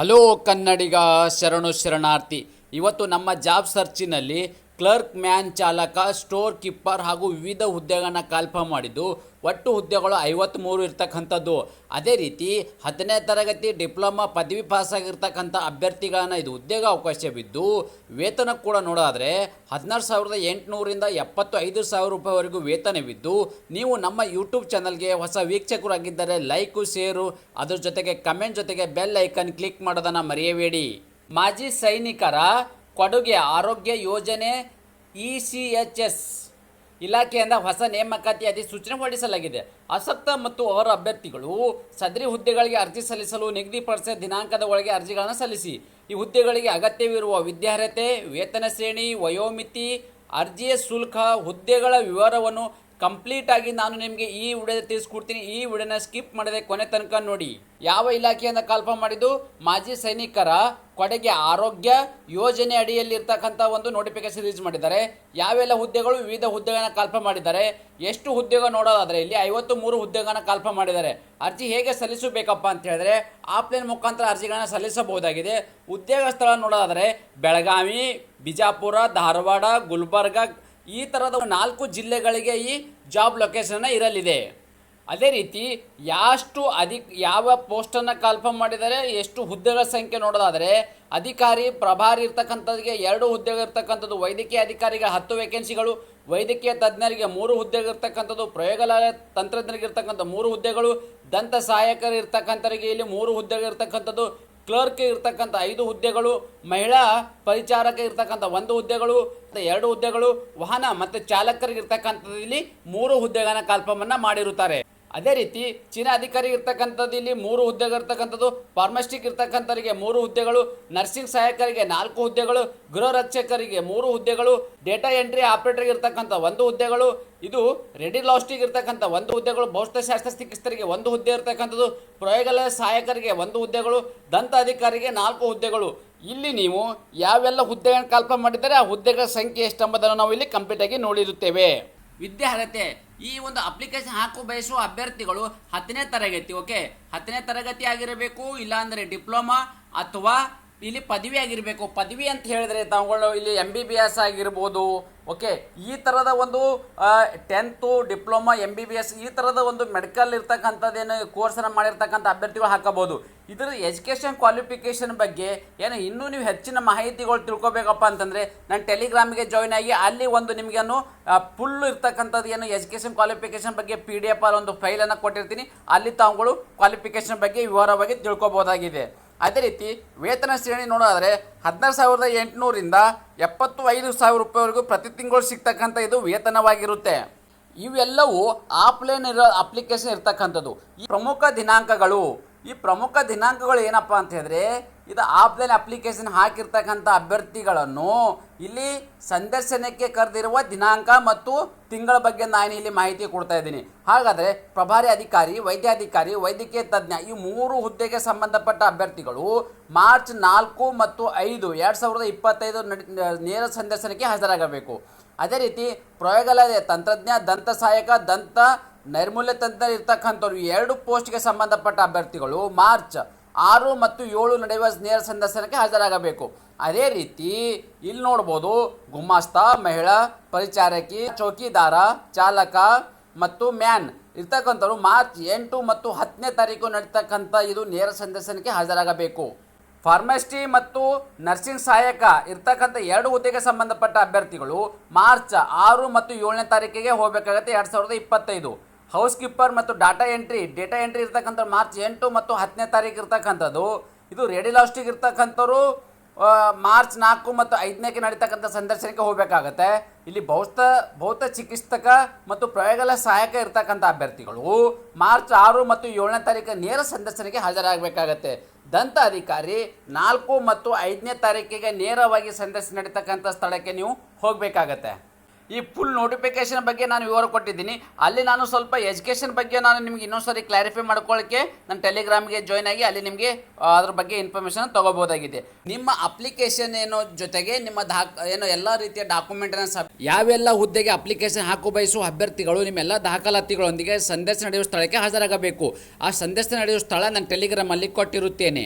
Hello ಕನ್ನಡಿಗ ಶರಣು ಶರಣಾರ್ಥಿ. ಇವತ್ತು ನಮ್ಮ ಜಾಬ್ ಸರ್ಚಿನಲ್ಲಿ ಕ್ಲರ್ಕ್, ಮ್ಯಾನ್ ಚಾಲಕ, ಸ್ಟೋರ್ ಕೀಪರ್ ಹಾಗೂ ವಿವಿಧ ಹುದ್ದೆಗಳನ್ನು ಕಲ್ಪ ಮಾಡಿದ್ದು, ಒಟ್ಟು ಹುದ್ದೆಗಳು ಐವತ್ತ್ಮೂರು ಇರ್ತಕ್ಕಂಥದ್ದು. ಅದೇ ರೀತಿ, ಹತ್ತನೇ ತರಗತಿ ಡಿಪ್ಲೊಮಾ ಪದವಿ ಪಾಸಾಗಿರ್ತಕ್ಕಂಥ ಅಭ್ಯರ್ಥಿಗಳನ್ನು ಇದು ಉದ್ಯೋಗ ಅವಕಾಶವಿದ್ದು ವೇತನ ಕೂಡ ನೋಡಾದರೆ ಹದಿನಾರು ಸಾವಿರದ ಎಂಟುನೂರಿಂದ ಎಪ್ಪತ್ತು ಐದು ಸಾವಿರ ರೂಪಾಯಿವರೆಗೂ ವೇತನವಿದ್ದು ನೀವು ನಮ್ಮ ಯೂಟ್ಯೂಬ್ ಚಾನಲ್ಗೆ ಹೊಸ ವೀಕ್ಷಕರಾಗಿದ್ದರೆ ಲೈಕು, ಶೇರು, ಅದರ ಜೊತೆಗೆ ಕಮೆಂಟ್ ಜೊತೆಗೆ ಬೆಲ್ ಐಕನ್ ಕ್ಲಿಕ್ ಮಾಡೋದನ್ನು ಮರೆಯಬೇಡಿ. ಮಾಜಿ ಸೈನಿಕರ ಕೊಡುಗೆ ಆರೋಗ್ಯ ಯೋಜನೆ ಇ ಸಿ ಎಚ್ ಎಸ್ ಇಲಾಖೆಯಿಂದ ಹೊಸ ನೇಮಕಾತಿ ಅಧಿಸೂಚನೆ ಹೊರಡಿಸಲಾಗಿದೆ. ಆಸಕ್ತ ಮತ್ತು ಅವರ ಅಭ್ಯರ್ಥಿಗಳು ಸದರಿ ಹುದ್ದೆಗಳಿಗೆ ಅರ್ಜಿ ಸಲ್ಲಿಸಲು ನಿಗದಿಪಡಿಸಿದ ದಿನಾಂಕದ ಒಳಗೆ ಅರ್ಜಿಗಳನ್ನು ಸಲ್ಲಿಸಿ. ಈ ಹುದ್ದೆಗಳಿಗೆ ಅಗತ್ಯವಿರುವ ವಿದ್ಯಾರ್ಹತೆ, ವೇತನ ಶ್ರೇಣಿ, ವಯೋಮಿತಿ, ಅರ್ಜಿಯ ಶುಲ್ಕ, ಹುದ್ದೆಗಳ ವಿವರವನ್ನು ಕಂಪ್ಲೀಟ್ ಆಗಿ ನಾನು ನಿಮಗೆ ಈ ವಿಡಿಯೋ ತಿಳಿಸ್ಕೊಡ್ತೀನಿ. ಈ ವಿಡಿಯೋನ ಸ್ಕಿಪ್ ಮಾಡದೆ ಕೊನೆ ತನಕ ನೋಡಿ. ಯಾವ ಇಲಾಖೆಯನ್ನು ಕಲ್ಪ ಮಾಡಿದ್ದು? ಮಾಜಿ ಸೈನಿಕರ ಕೊಡೆಗೆ ಆರೋಗ್ಯ ಯೋಜನೆ ಅಡಿಯಲ್ಲಿ ಇರ್ತಕ್ಕಂಥ ಒಂದು ನೋಟಿಫಿಕೇಶನ್ ರಿಲೀಸ್ ಮಾಡಿದ್ದಾರೆ. ಯಾವೆಲ್ಲ ಹುದ್ದೆಗಳು? ವಿವಿಧ ಹುದ್ದೆಗಳನ್ನು ಕಲ್ಪ ಮಾಡಿದ್ದಾರೆ. ಎಷ್ಟು ಹುದ್ದೆಗಳು ನೋಡೋದಾದರೆ ಇಲ್ಲಿ ಐವತ್ತು ಮೂರು ಹುದ್ದೆಗಳನ್ನು ಕಲ್ಪ ಮಾಡಿದ್ದಾರೆ. ಅರ್ಜಿ ಹೇಗೆ ಸಲ್ಲಿಸಬೇಕಪ್ಪ ಅಂತ ಹೇಳಿದ್ರೆ ಆಫ್ಲೈನ್ ಮುಖಾಂತರ ಅರ್ಜಿಗಳನ್ನು ಸಲ್ಲಿಸಬಹುದಾಗಿದೆ. ಉದ್ಯೋಗ ಸ್ಥಳ ನೋಡೋದಾದರೆ ಬೆಳಗಾವಿ, ಬಿಜಾಪುರ, ಧಾರವಾಡ, ಗುಲ್ಬರ್ಗ ಈ ಥರದ ನಾಲ್ಕು ಜಿಲ್ಲೆಗಳಿಗೆ ಈ ಜಾಬ್ ಲೊಕೇಶನ್ ಇರಲಿದೆ. ಅದೇ ರೀತಿ ಯಾಷ್ಟು ಅಧಿಕ, ಯಾವ ಪೋಸ್ಟನ್ನು ಕನ್ಫರ್ಮ್ ಮಾಡಿದರೆ ಎಷ್ಟು ಹುದ್ದೆಗಳ ಸಂಖ್ಯೆ ನೋಡೋದಾದರೆ, ಅಧಿಕಾರಿ, ಪ್ರಭಾರಿ ಇರ್ತಕ್ಕಂಥದ್ದಿಗೆ ಎರಡು ಹುದ್ದೆಗಳು ಇರ್ತಕ್ಕಂಥದ್ದು, ವೈದ್ಯಕೀಯ ಅಧಿಕಾರಿಗೆ ಹತ್ತು ವೇಕೆನ್ಸಿಗಳು ವೈದ್ಯಕೀಯ ತಜ್ಞರಿಗೆ ಮೂರು ಹುದ್ದೆಗಳಿರ್ತಕ್ಕಂಥದ್ದು ಪ್ರಯೋಗಾಲಯ ತಂತ್ರಜ್ಞರಿಗೆ ಇರ್ತಕ್ಕಂಥ ಮೂರು ಹುದ್ದೆಗಳು, ದಂತ ಸಹಾಯಕರು ಇರ್ತಕ್ಕಂಥವರಿಗೆ ಇಲ್ಲಿ ಮೂರು ಹುದ್ದೆಗಳು ಇರ್ತಕ್ಕಂಥದ್ದು ಕ್ಲರ್ಕ್ ಇರ್ತಕ್ಕಂಥ ಐದು ಹುದ್ದೆಗಳು, ಮಹಿಳಾ ಪರಿಚಾರಕ ಇರ್ತಕ್ಕಂಥ ಒಂದು ಹುದ್ದೆಗಳು, ಮತ್ತು ಎರಡು ಹುದ್ದೆಗಳು, ವಾಹನ ಮತ್ತು ಚಾಲಕರಿಗೆ ಇರ್ತಕ್ಕಂಥದ್ದು ಇಲ್ಲಿ ಮೂರು ಹುದ್ದೆಗಳನ್ನ ಕಲ್ಪವನ್ನು ಮಾಡಿರುತ್ತಾರೆ. ಅದೇ ರೀತಿ ಚೀನಾ ಅಧಿಕಾರಿ ಇರ್ತಕ್ಕಂಥದ್ದು ಇಲ್ಲಿ ಮೂರು ಹುದ್ದೆಗಳು ಇರ್ತಕ್ಕಂಥದ್ದು, ಫಾರ್ಮಸ್ಟಿಕ್ ಇರ್ತಕ್ಕಂಥವರಿಗೆ ಮೂರು ಹುದ್ದೆಗಳು, ನರ್ಸಿಂಗ್ ಸಹಾಯಕರಿಗೆ ನಾಲ್ಕು ಹುದ್ದೆಗಳು, ಗೃಹ ರಕ್ಷಕರಿಗೆ ಮೂರು ಹುದ್ದೆಗಳು, ಡೇಟಾ ಎಂಟ್ರಿ ಆಪರೇಟರ್ಗೆ ಇರ್ತಕ್ಕಂಥ ಒಂದು ಹುದ್ದೆಗಳು ಇದು ರೆಡಿ ಲಾಸ್ಟಿಗೆ ಇರ್ತಕ್ಕಂಥ ಒಂದು ಹುದ್ದೆಗಳು ಭೌತಶಾಸ್ತ್ರ ಚಿಕಿತ್ಸರಿಗೆ ಒಂದು ಹುದ್ದೆ ಇರ್ತಕ್ಕಂಥದ್ದು, ಪ್ರಯೋಗಾಲಯ ಸಹಾಯಕರಿಗೆ ಒಂದು ಹುದ್ದೆಗಳು ದಂತ ಅಧಿಕಾರಿಗೆ ನಾಲ್ಕು ಹುದ್ದೆಗಳು. ಇಲ್ಲಿ ನೀವು ಯಾವೆಲ್ಲ ಹುದ್ದೆಗಳನ್ನು ಕಲ್ಪ ಮಾಡಿದರೆ ಆ ಹುದ್ದೆಗಳ ಸಂಖ್ಯೆ ಎಷ್ಟೆಂಬುದನ್ನು ನಾವು ಇಲ್ಲಿ ಕಂಪ್ಲೀಟ್ ಆಗಿ ನೋಡಿರುತ್ತೇವೆ. ವಿದ್ಯಾರ್ಹತೆ ಈ ಒಂದು ಅಪ್ಲಿಕೇಶನ್ ಹಾಕು ಬಯಸುವ ಅಭ್ಯರ್ಥಿಗಳು ಹತ್ತನೇ ತರಗತಿ ಓಕೆ ಹತ್ತನೇ ತರಗತಿ ಆಗಿರಬೇಕು, ಇಲ್ಲಾಂದರೆ ಡಿಪ್ಲೊಮಾ ಅಥವಾ ಇಲ್ಲಿ ಪದವಿ ಆಗಿರಬೇಕು. ಪದವಿ ಅಂತ ಹೇಳಿದ್ರೆ ತಾವುಗಳು ಇಲ್ಲಿ ಎಂ ಬಿ ಬಿ ಎಸ್ ಆಗಿರ್ಬೋದು ಓಕೆ ಈ ಥರದ ಒಂದು tenth diploma M B B S ಈ ಥರದ ಒಂದು ಮೆಡಿಕಲ್ ಇರ್ತಕ್ಕಂಥದ್ದೇನು ಕೋರ್ಸನ್ನು ಮಾಡಿರ್ತಕ್ಕಂಥ ಅಭ್ಯರ್ಥಿಗಳು ಹಾಕಬಹುದು. ಇದರ ಎಜುಕೇಷನ್ ಕ್ವಾಲಿಫಿಕೇಷನ್ ಬಗ್ಗೆ ಏನು ಇನ್ನೂ ನೀವು ಹೆಚ್ಚಿನ ಮಾಹಿತಿಗಳು ತಿಳ್ಕೊಬೇಕಪ್ಪ ಅಂತಂದರೆ, ನಾನು ಟೆಲಿಗ್ರಾಮಿಗೆ ಜಾಯ್ನ್ ಆಗಿ ಅಲ್ಲಿ ಒಂದು ನಿಮಗೇನು ಫುಲ್ಲು ಇರ್ತಕ್ಕಂಥದ್ದು ಏನು ಎಜುಕೇಷನ್ ಕ್ವಾಲಿಫಿಕೇಷನ್ ಬಗ್ಗೆ ಪಿ ಡಿ ಎಫ್ ಒಂದು ಫೈಲನ್ನು ಕೊಟ್ಟಿರ್ತೀನಿ. ಅಲ್ಲಿ ತಾವುಗಳು ಕ್ವಾಲಿಫಿಕೇಷನ್ ಬಗ್ಗೆ ವಿವರವಾಗಿ ತಿಳ್ಕೊಬೋದಾಗಿದೆ. ಅದೇ ರೀತಿ ವೇತನ ಶ್ರೇಣಿ ನೋಡೋದಾದರೆ ಹದಿನಾರು ಸಾವಿರದ ಎಂಟುನೂರಿಂದ ಎಪ್ಪತ್ತು ಐದು ಸಾವಿರ ರೂಪಾಯಿವರೆಗೂ ಪ್ರತಿ ತಿಂಗಳು ಸಿಗ್ತಕ್ಕಂಥ ಇದು ವೇತನವಾಗಿರುತ್ತೆ. ಇವೆಲ್ಲವೂ ಆಫ್ಲೈನ್ ಇರೋ ಅಪ್ಲಿಕೇಶನ್ ಇರ್ತಕ್ಕಂಥದ್ದು. ಈ ಪ್ರಮುಖ ದಿನಾಂಕಗಳು. ಈ ಪ್ರಮುಖ ದಿನಾಂಕಗಳು ಏನಪ್ಪ ಅಂತ ಹೇಳಿದ್ರೆ ಇದು ಆಫ್ಲೈನ್ ಅಪ್ಲಿಕೇಶನ್ ಹಾಕಿರ್ತಕ್ಕಂಥ ಅಭ್ಯರ್ಥಿಗಳನ್ನು ಇಲ್ಲಿ ಸಂದರ್ಶನಕ್ಕೆ ಕರೆದಿರುವ ದಿನಾಂಕ ಮತ್ತು ತಿಂಗಳ ಬಗ್ಗೆ ನಾನು ಇಲ್ಲಿ ಮಾಹಿತಿ ಕೊಡ್ತಾ ಇದ್ದೀನಿ. ಹಾಗಾದರೆ ಪ್ರಭಾರಿ ಅಧಿಕಾರಿ, ವೈದ್ಯಾಧಿಕಾರಿ, ವೈದ್ಯಕೀಯ ತಜ್ಞ ಈ ಮೂರು ಹುದ್ದೆಗೆ ಸಂಬಂಧಪಟ್ಟ ಅಭ್ಯರ್ಥಿಗಳು ಮಾರ್ಚ್ ನಾಲ್ಕು ಮತ್ತು ಐದು ಎರಡು ಸಾವಿರದ ಇಪ್ಪತ್ತೈದು ನೇರ ಸಂದರ್ಶನಕ್ಕೆ ಹಾಜರಾಗಬೇಕು. ಅದೇ ರೀತಿ ಪ್ರಯೋಗಾಲಯ ತಂತ್ರಜ್ಞ, ದಂತ ಸಹಾಯಕ, ದಂತ ನೈರ್ಮೂಲ್ಯ ತಂತ್ರ ಇರ್ತಕ್ಕಂಥವ್ರು ಎರಡು ಪೋಸ್ಟ್ಗೆ ಸಂಬಂಧಪಟ್ಟ ಅಭ್ಯರ್ಥಿಗಳು ಮಾರ್ಚ್ ಆರು ಮತ್ತು ಏಳು ನಡೆಯುವ ನೇರ ಸಂದರ್ಶನಕ್ಕೆ ಹಾಜರಾಗಬೇಕು. ಅದೇ ರೀತಿ ಇಲ್ಲಿ ನೋಡ್ಬೋದು, ಗುಮಾಸ್ತ, ಮಹಿಳಾ, ಪರಿಚಾರಕಿ, ಚೌಕಿದಾರ, ಚಾಲಕ ಮತ್ತು ಮ್ಯಾನ್. ಇರ್ತಕ್ಕಂಥವ್ರು ಮಾರ್ಚ್ ಎಂಟು ಮತ್ತು ಹತ್ತನೇ ತಾರೀಕು ನಡೀತಕ್ಕಂಥ ಇದು ನೇರ ಸಂದರ್ಶನಕ್ಕೆ ಹಾಜರಾಗಬೇಕು. ಫಾರ್ಮಸ್ಟಿ ಮತ್ತು ನರ್ಸಿಂಗ್ ಸಹಾಯಕ ಇರ್ತಕ್ಕಂಥ ಎರಡು ಹುದ್ದೆಗೆ ಸಂಬಂಧಪಟ್ಟ ಅಭ್ಯರ್ಥಿಗಳು ಮಾರ್ಚ್ ಆರು ಮತ್ತು ಏಳನೇ ತಾರೀಕಿಗೆ ಹೋಗಬೇಕಾಗತ್ತೆ ಎರಡು ಸಾವಿರದ ಇಪ್ಪತ್ತೈದು. ಹೌಸ್ ಕೀಪರ್ ಮತ್ತು ಡಾಟಾ ಎಂಟ್ರಿ ಡೇಟಾ ಎಂಟ್ರಿ ಇರ್ತಕ್ಕಂಥ ಮಾರ್ಚ್ ಎಂಟು ಮತ್ತು ಹತ್ತನೇ ತಾರೀಕು ಇರ್ತಕ್ಕಂಥದ್ದು. ಇದು ರೆಡಿಲಾಸ್ಟಿಗೆ ಇರ್ತಕ್ಕಂಥವ್ರು ಆ, ಮಾರ್ಚ್ ನಾಲ್ಕು ಮತ್ತು ಐದನೇಗೆ ನಡೀತಕ್ಕಂಥ ಸಂದರ್ಶನಕ್ಕೆ ಹೋಗಬೇಕಾಗತ್ತೆ. ಇಲ್ಲಿ ಭೌತ ಭೌತ ಚಿಕಿತ್ಸಕ ಮತ್ತು ಪ್ರಯೋಗಾಲಯ ಸಹಾಯಕ ಇರ್ತಕ್ಕಂಥ ಅಭ್ಯರ್ಥಿಗಳು ಮಾರ್ಚ್ ಆರು ಮತ್ತು ಏಳನೇ ತಾರೀಕು ನೇರ ಸಂದರ್ಶನಕ್ಕೆ ಹಾಜರಾಗಬೇಕಾಗತ್ತೆ. ದಂತ ಅಧಿಕಾರಿ ನಾಲ್ಕು ಮತ್ತು ಐದನೇ ತಾರೀಕಿಗೆ ನೇರವಾಗಿ ಸಂದರ್ಶನ ನಡೀತಕ್ಕಂಥ ಸ್ಥಳಕ್ಕೆ ನೀವು ಹೋಗಬೇಕಾಗತ್ತೆ. ಈ ಫುಲ್ ನೋಟಿಫಿಕೇಶನ್ ಬಗ್ಗೆ ನಾನು ವಿವರ ಕೊಟ್ಟಿದ್ದೀನಿ. ಅಲ್ಲಿ ನಾನು ಸ್ವಲ್ಪ ಎಜುಕೇಷನ್ ಬಗ್ಗೆ ನಾನು ನಿಮ್ಗೆ ಇನ್ನೊಂದ್ಸರಿ ಕ್ಲಾರಿಫೈ ಮಾಡ್ಕೊಳ್ಳೋಕ್ಕೆ ನನ್ನ ಟೆಲಿಗ್ರಾಮ್ಗೆ ಜಾಯ್ನ್ ಆಗಿ ಅಲ್ಲಿ ನಿಮಗೆ ಅದ್ರ ಬಗ್ಗೆ ಇನ್ಫಾರ್ಮೇಷನ್ ತಗೋಬೋದಾಗಿದೆ ನಿಮ್ಮ ಅಪ್ಲಿಕೇಶನ್ ಏನೋ ಜೊತೆಗೆ ನಿಮ್ಮ ದಾಖ, ಏನೋ ಎಲ್ಲ ರೀತಿಯ ಡಾಕ್ಯುಮೆಂಟನ್ನು ಸಬ್, ಯಾವೆಲ್ಲ ಹುದ್ದೆಗೆ ಅಪ್ಲಿಕೇಶನ್ ಹಾಕು ಬಯಸುವ ಅಭ್ಯರ್ಥಿಗಳು, ನಿಮ್ಮೆಲ್ಲ ದಾಖಲಾತಿಗಳೊಂದಿಗೆ ಸಂದೇಶ ನಡೆಯುವ ಸ್ಥಳಕ್ಕೆ ಹಾಜರಾಗಬೇಕು. ಆ ಸಂದೇಶ ನಡೆಯುವ ಸ್ಥಳ ನಾನು ಟೆಲಿಗ್ರಾಮಲ್ಲಿ ಕೊಟ್ಟಿರುತ್ತೇನೆ.